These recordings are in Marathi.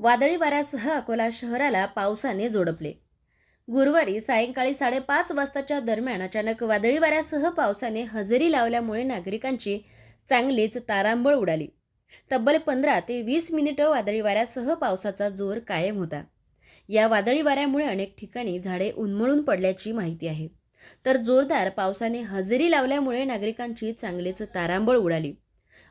वादळी वाऱ्यासह अकोला शहराला पावसाने जोडपले. गुरुवारी सायंकाळी साडेपाच वाजताच्या दरम्यान अचानक वादळी वाऱ्यासह पावसाने हजेरी लावल्यामुळे नागरिकांची चांगलीच तारांबळ उडाली. तब्बल पंधरा ते वीस मिनिटं वादळी वाऱ्यासह पावसाचा जोर कायम होता. या वादळी वाऱ्यामुळे अनेक ठिकाणी झाडे उन्मळून पडल्याची माहिती आहे. तर जोरदार पावसाने हजेरी लावल्यामुळे नागरिकांची चांगलीच तारांबळ उडाली.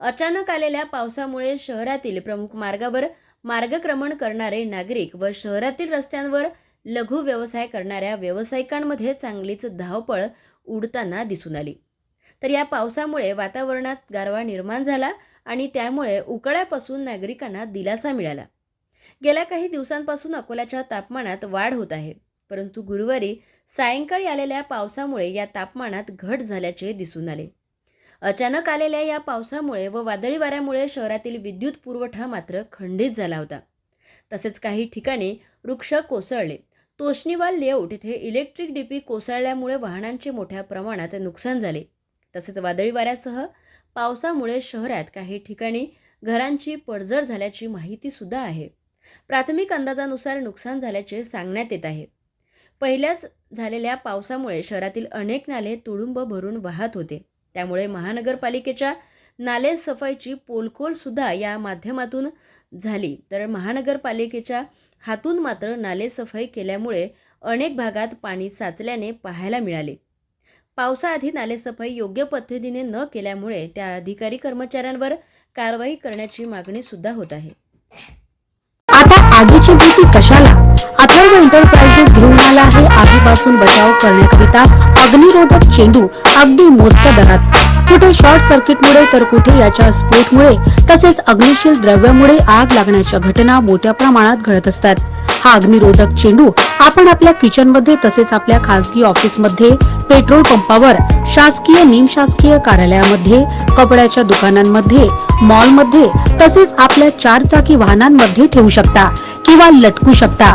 अचानक आलेल्या पावसामुळे शहरातील प्रमुख मार्गावर मार्गक्रमण करणारे नागरिक व शहरातील रस्त्यांवर लघु व्यवसाय करणाऱ्या व्यावसायिकांमध्ये चांगलीच धावपळ उडताना दिसून आली. तर या पावसामुळे वातावरणात गारवा निर्माण झाला आणि त्यामुळे उकड्यापासून नागरिकांना दिलासा मिळाला. गेल्या काही दिवसांपासून अकोल्याच्या तापमानात वाढ होत आहे परंतु गुरुवारी सायंकाळी आलेल्या पावसामुळे या तापमानात घट झाल्याचे दिसून आले. अचानक आलेल्या या पावसामुळे व वादळी वाऱ्यामुळे शहरातील विद्युत पुरवठा मात्र खंडित झाला होता. तसेच काही ठिकाणी वृक्ष कोसळले. तोष्णीवाल लेआउट येथे इलेक्ट्रिक डीपी कोसळल्यामुळे वाहनांचे मोठ्या प्रमाणात नुकसान झाले. तसेच वादळी वाऱ्यासह पावसामुळे शहरात काही ठिकाणी घरांची पडझड झाल्याची माहिती सुद्धा आहे. प्राथमिक अंदाजानुसार नुकसान झाल्याचे सांगण्यात येत आहे. पहिल्याच झालेल्या पावसामुळे शहरातील अनेक नाले तुडुंब भरून वाहत होते. त्यामुळे महानगरपालिकेच्या नाले सफाईची पोलखोल सुद्धा या माध्यमातून झाली. तर महानगरपालिकेच्या हातून मात्र नाले सफाई केल्यामुळे अनेक भागात पाणी साचल्याने पाहायला मिळाले. पावसाआधी नालेसफाई योग्य पद्धतीने न केल्यामुळे त्या अधिकारी कर्मचाऱ्यांवर कारवाई करण्याची मागणी सुद्धा होत आहे. आता आगीची भीती कशाला? अथर्व एंटरप्राइजेस घेऊन आहे आगीपासून बचाव करण्याकरिता अग्निरोधक चेंडू अगदी मोजक्या दरात. कुठे शॉर्ट सर्किटमुळे तर कुठे याच्या स्फोटमुळे तसेच अग्निशील द्रव्यामुळे आग लागण्याच्या घटना मोठ्या प्रमाणात घडत असतात. हा अग्निरोधक चेंडू आपण आपल्या किचनमध्ये तसेच आपल्या खासगी ऑफिसमध्ये पेट्रोल पंपावर शासकीय निमशासकीय कार्यालयामध्ये कपड्याच्या दुकानांमध्ये मॉलमध्ये तसेच आपल्या चार चाकी वाहनांमध्ये ठेवू शकता किंवा लटकू शकता.